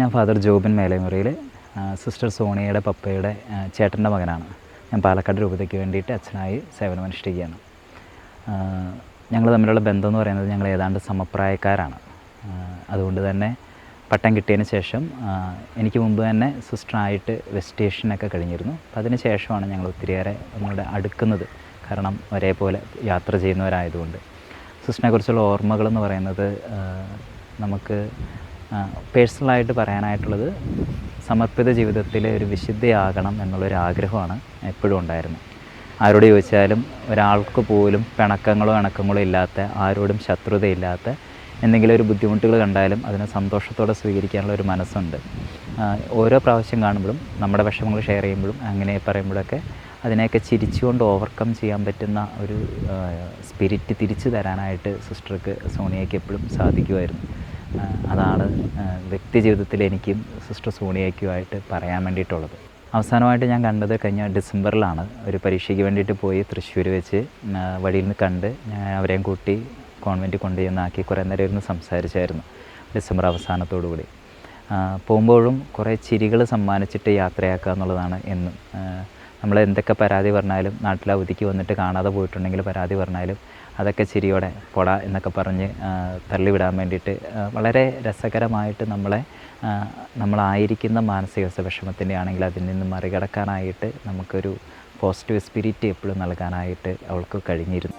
ഞാൻ father Jobin Melamuriyil sister സോണിയയുടെ പപ്പയുടെ ചേട്ടന്റെ മകനാണ്. ഞാൻ പാലക്കാട് രൂപതയ്ക്ക് വേണ്ടിയിട്ട് അച്ഛനായി സേവനമനുഷ്ഠിക്കുകയാണ് ഞങ്ങൾ തമ്മിലുള്ള ബന്ധം എന്ന് പറയുന്നത് ഞങ്ങൾ ഏതാണ്ട് സമപ്രായക്കാരാണ്. അതുകൊണ്ട് തന്നെ പട്ടം കിട്ടിയതിന് ശേഷം എനിക്ക് മുമ്പ് തന്നെ സിസ്റ്ററായിട്ട് വെസ്റ്റേഷനൊക്കെ കഴിഞ്ഞിരുന്നു. അപ്പം അതിന് ശേഷമാണ് ഞങ്ങൾ ഒത്തിരിയേറെ നമ്മളുടെ അടുക്കുന്നത്. കാരണം ഒരേപോലെ യാത്ര ചെയ്യുന്നവരായതുകൊണ്ട്. സിസ്റ്ററിനെ കുറിച്ചുള്ള ഓർമ്മകൾ എന്ന് പറയുന്നത് നമുക്ക് പേഴ്സണലായിട്ട് പറയാനായിട്ടുള്ളത് സമർപ്പിത ജീവിതത്തിലെ ഒരു വിശുദ്ധയാകണം എന്നുള്ളൊരു ആഗ്രഹമാണ് എപ്പോഴും ഉണ്ടായിരുന്നത് ആരോട് ചോദിച്ചാലും ഒരാൾക്ക് പോലും പിണക്കങ്ങളോ ഇണക്കങ്ങളോ ഇല്ലാത്ത ആരോടും ശത്രുതയില്ലാത്ത എന്തെങ്കിലും ഒരു ബുദ്ധിമുട്ടുകൾ കണ്ടാലും അതിനെ സന്തോഷത്തോടെ സ്വീകരിക്കാനുള്ള ഒരു മനസ്സുണ്ട്. ഓരോ പ്രാവശ്യം കാണുമ്പോഴും നമ്മുടെ വിഷമങ്ങൾ ഷെയർ ചെയ്യുമ്പോഴും അങ്ങനെ പറയുമ്പോഴൊക്കെ അതിനെയൊക്കെ ചിരിച്ചുകൊണ്ട് ഓവർകം ചെയ്യാൻ പറ്റുന്ന ഒരു സ്പിരിറ്റ് തിരിച്ചു തരാനായിട്ട് സിസ്റ്റർക്ക് സോണിയയ്ക്ക് എപ്പോഴും സാധിക്കുമായിരുന്നു. അതാണ് വ്യക്തി ജീവിതത്തിൽ എനിക്കും സിസ്റ്റർ സോണിയയ്ക്കുമായിട്ട് പറയാൻ വേണ്ടിയിട്ടുള്ളത്. അവസാനമായിട്ട് ഞാൻ കണ്ടത് കഴിഞ്ഞ ഡിസംബറിലാണ്. ഒരു പരീക്ഷയ്ക്ക് വേണ്ടിയിട്ട് പോയി തൃശ്ശൂർ വെച്ച് വഴിയിൽ നിന്ന് കണ്ട് ഞാൻ അവരെയും കൂട്ടി കോൺവെന്റ് കൊണ്ടുചെന്നാക്കി കുറേ നേരം ഇരുന്ന് സംസാരിച്ചായിരുന്നു ഡിസംബർ അവസാനത്തോടു കൂടി പോകുമ്പോഴും കുറേ ചിരികൾ സമ്മാനിച്ചിട്ട് യാത്രയാക്കുക എന്നുള്ളതാണ് എന്നും. നമ്മൾ എന്തൊക്കെ പരാതി പറഞ്ഞാലും നാട്ടിൽ അവധിക്ക് വന്നിട്ട് കാണാതെ പോയിട്ടുണ്ടെങ്കിൽ പരാതി പറഞ്ഞാലും അതൊക്കെ ചിരിയോടെ പൊട എന്നൊക്കെ പറഞ്ഞ് തള്ളിവിടാൻ വേണ്ടിയിട്ട് വളരെ രസകരമായിട്ട് നമ്മളെ നമ്മളായിരിക്കുന്ന മാനസിക വിഷമത്തിന്റെ ആണെങ്കിൽ അതിൽ നിന്ന് മറികടക്കാനായിട്ട് നമുക്കൊരു പോസിറ്റീവ് സ്പിരിറ്റ് എപ്പോഴും നൽകാനായിട്ട് അവൾക്ക് കഴിഞ്ഞിരുന്നു.